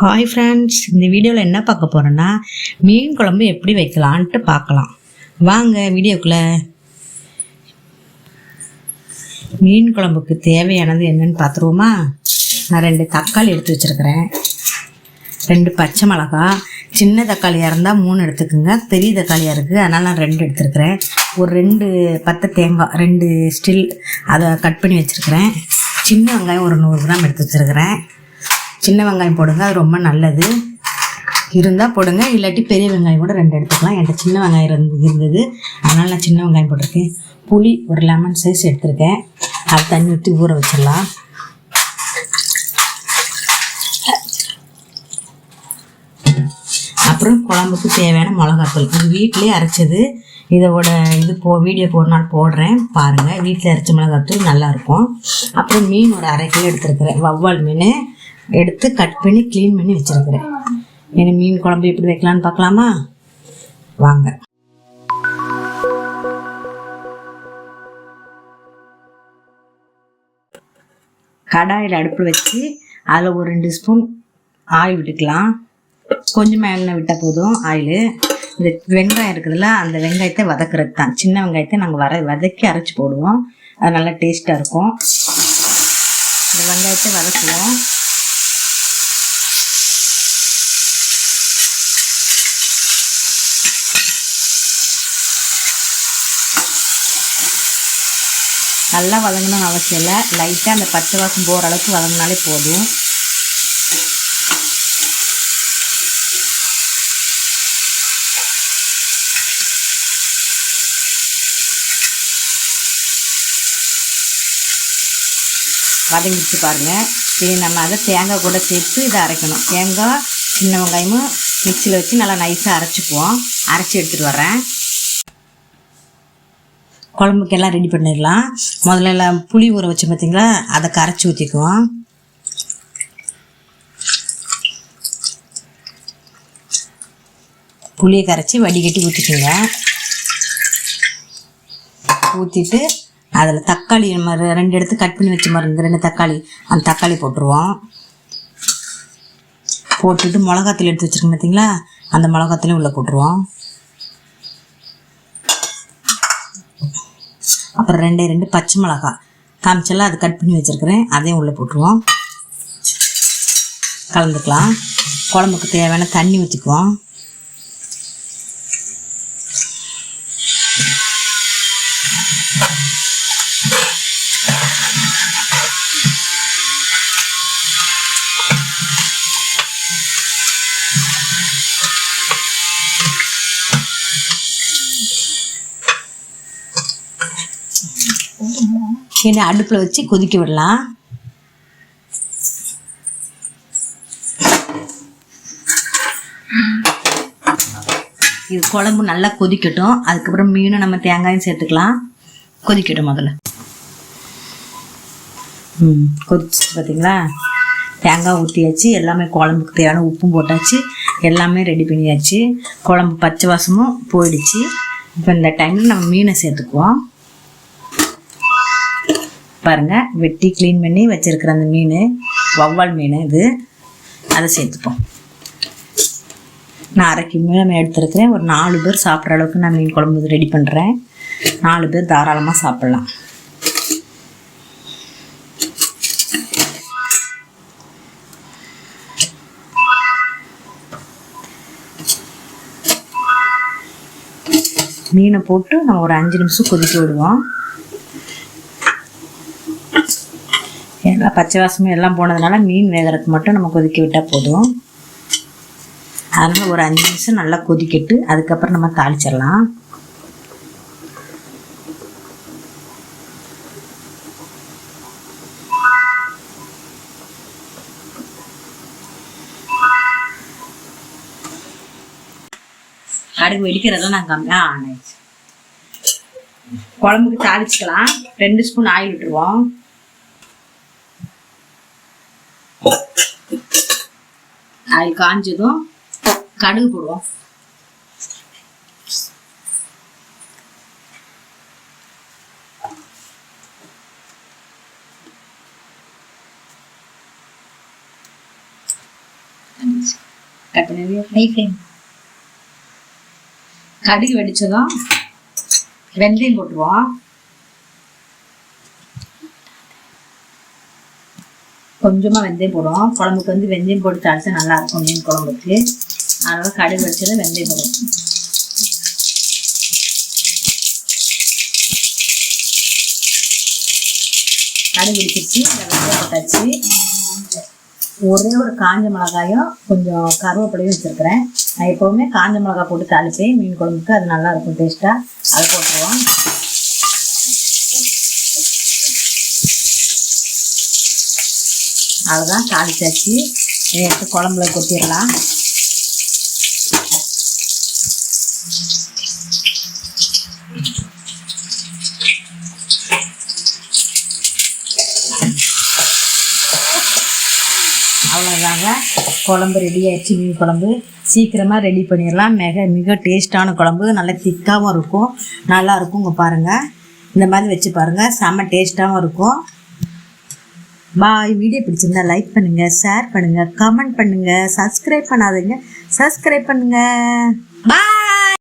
Hi friends இந்த வீடியோவில் என்ன பார்க்க போகிறோன்னா மீன் குழம்பு எப்படி வைக்கலான்ட்டு பார்க்கலாம். வாங்க வீடியோக்குள்ளே. மீன் குழம்புக்கு தேவையானது என்னன்னு பார்த்துருவோமா? நான் ரெண்டு தக்காளி எடுத்து வச்சுருக்கிறேன். ரெண்டு பச்சை மிளகா சின்ன தக்காளியாக இருந்தால் மூணு எடுத்துக்கோங்க. பெரிய தக்காளியாக இருக்குது அதனால் நான் ரெண்டு எடுத்துருக்கிறேன். ஒரு ரெண்டு பத்தை தேங்காய் ரெண்டு ஸ்டில் அதை கட் பண்ணி வச்சுருக்கிறேன். சின்ன வெங்காயம் ஒரு நூறு கிராம் எடுத்து வச்சுருக்கிறேன். சின்ன வெங்காயம் போடுங்க அது ரொம்ப நல்லது. இருந்தால் போடுங்க இல்லாட்டி பெரிய வெங்காயம் கூட ரெண்டு எடுத்துக்கலாம். என்கிட்ட சின்ன வெங்காயம் இருந்து இருந்தது. அதனால் நான் சின்ன வெங்காயம் போட்டிருக்கேன். புளி ஒரு லெமன் சைஸ் எடுத்திருக்கேன். அது தண்ணி ஊற்றி ஊற வச்சிடலாம். அப்புறம் குழம்புக்கு தேவையான மிளகாத்தூள். இது வீட்டிலே அரைச்சது. இதோட இது போ வீடியோ போன நாள் போடுறேன். பாருங்கள் வீட்டில் அரைச்ச மிளகாத்தூள் நல்லாயிருக்கும் அப்புறம் மீன் ஒரு அரை கிலோ எடுத்துருக்குறேன். வவ்வால் மீன். எடுத்து கட் பண்ணி க்ளீன் பண்ணி வச்சுருக்கிறேன். ஏன்னா மீன் குழம்பு எப்படி வைக்கலான்னு பார்க்கலாமா? வாங்க. கடாயில் அடுப்பு வச்சு அதில் ஒரு ரெண்டு ஸ்பூன் ஆயில் விட்டுக்கலாம். கொஞ்சமாக எண்ணெய் விட்டால் போதும் ஆயில். இந்த வெங்காயம் இருக்குதுல்ல அந்த வெங்காயத்தை வதக்கிறது தான். சின்ன வெங்காயத்தை நாங்கள் வர வதக்கி அரைச்சி போடுவோம். அது நல்லா டேஸ்ட்டாக இருக்கும். இந்த வெங்காயத்தை வதக்குவோம். நல்லா வதங்கணும்னு அவசியம் இல்லை. லைட்டாக அந்த பச்சை வாசம் போகிற அளவுக்கு வதங்கினாலே போதும். வதங்கிட்டு பாருங்கள் சரி நம்ம அதை தேங்காய் கூட சேர்த்து இதை அரைக்கணும். தேங்காய் சின்ன வெங்காயமும் மிக்சியில் வச்சு நல்லா நைஸாக அரைச்சிக்குவோம். அரைச்சி எடுத்துகிட்டு வரேன் குழம்புக்கெல்லாம் ரெடி பண்ணிடலாம். முதல்ல எல்லாம் புளி ஊற வச்சு பார்த்தீங்களா அதை கரைச்சி ஊற்றிக்குவோம் புளியை கரைச்சி வடிகட்டி ஊற்றிக்கோங்க ஊற்றிட்டு அதில் தக்காளி நம்ம ரெண்டு எடுத்து கட் பண்ணி வச்ச மாதிரி இருந்து ரெண்டு தக்காளி அந்த தக்காளி போட்டுருவோம். போட்டுட்டு மிளகாத்தூள் எடுத்து வச்சிருக்கோம் பார்த்தீங்களா அந்த மிளகாத்தூளையும் உள்ளே போட்டுருவோம். அப்புறம் ரெண்டே ரெண்டு பச்சை மிளகா காமிச்செல்லாம் அது கட் பண்ணி வச்சுருக்கிறேன். அதையும் உள்ளே போட்டுருவோம். கலந்துக்கலாம். குழம்புக்கு தேவையான தண்ணி ஊற்றிக்குவோம் இதை அடுப்பில் வச்சு கொதிக்க விடலாம். இது குழம்பு நல்லா கொதிக்கட்டும். அதுக்கப்புறம் மீனும் நம்ம தேங்காயும் சேர்த்துக்கலாம். கொதிக்கட்டும் முதல்ல. ம் கொதிச்சு பார்த்தீங்களா தேங்காய் ஊற்றியாச்சு எல்லாமே குழம்புக்கு தேவையான உப்பும் போட்டாச்சு. எல்லாமே ரெடி பண்ணியாச்சு. குழம்பு பச்சை வாசமும் போயிடுச்சு. இப்போ இந்த டைமில் நம்ம மீனை சேர்த்துக்குவோம். பாருங்கள் வெட்டி க்ளீன் பண்ணி வச்சிருக்கிற அந்த மீன் வவ்வால் மீன் இது. அதை சேர்த்துப்போம். நான் அரை கிலோ மீன் எடுத்துருக்கிறேன். ஒரு நாலு பேர் சாப்பிட்ற அளவுக்கு நான் மீன் குழம்பு ரெடி பண்ணுறேன் நாலு பேர் தாராளமாக சாப்பிட்லாம். மீனை போட்டு நம்ம ஒரு அஞ்சு நிமிஷம் கொதிக்க விடுவோம். எல்லாம் பச்சை வாசமும் எல்லாம் போனதுனால மீன் வேகிறதுக்கு மட்டும் நம்ம கொதிக்க விட்டால் போதும். அதனால் ஒரு அஞ்சு நிமிஷம் நல்லா கொதிக்கிட்டு அதுக்கப்புறம் நம்ம தாளிச்சிடலாம். அடுக்கு வெடிக்கிறதெல்லாம் நான் கம்மியாக ஆனாச்சு குழம்புக்கு தாளிச்சுக்கலாம். ரெண்டு ஸ்பூன் ஆயில் விட்டுருவோம். ஆயில் காஞ்சதும் கடுகு போடுவோம். கடுகு வெடிச்சதும் வெந்தயம் போட்டுருவோம். கொஞ்சமாக வெந்தயம் போடுவோம். குழம்புக்கு வந்து வெந்தயம் போட்டு தாளிச்சா நல்லாயிருக்கும் மீன் குழம்புக்கு. அதனால் கடுகு வச்சது வெந்தயம் போடுவோம். கடுகு வெடிச்சிருச்சு தச்சு வெந்தயம் போட்டாச்சு. ஒரே ஒரு காஞ்ச மிளகாயும் கொஞ்சம் கருவேப்பிலையும் வச்சுருக்கிறேன். நான் எப்போவுமே காஞ்ச மிளகாய் போட்டு தாளிப்பேன். மீன் குழம்புக்கு அது நல்லாயிருக்கும் டேஸ்ட்டாக அதை போட்டுருவோம். அவ்வளோதான் தாளிச்சாச்சு. இதை எடுத்து குழம்புல கொட்டிடலாம். அவ்வளோதாங்க குழம்பு ரெடி ஆயிடுச்சு மீன் குழம்பு. சீக்கிரமாக ரெடி பண்ணிடலாம். மிக மிக டேஸ்ட்டான குழம்பு. நல்லா திக்காகவும் இருக்கும். நல்லா இங்கே பாருங்கள் இந்த மாதிரி வச்சு பாருங்கள் செம்ம டேஸ்ட்டாகவும் இருக்கும். பாய் வீடியோ பிடிச்சிருந்தா லைக் பண்ணுங்கள் ஷேர் பண்ணுங்கள் கமெண்ட் பண்ணுங்கள் சப்ஸ்கிரைப் பண்ணாதீங்க. சப்ஸ்கிரைப் பண்ணுங்கள் பாய்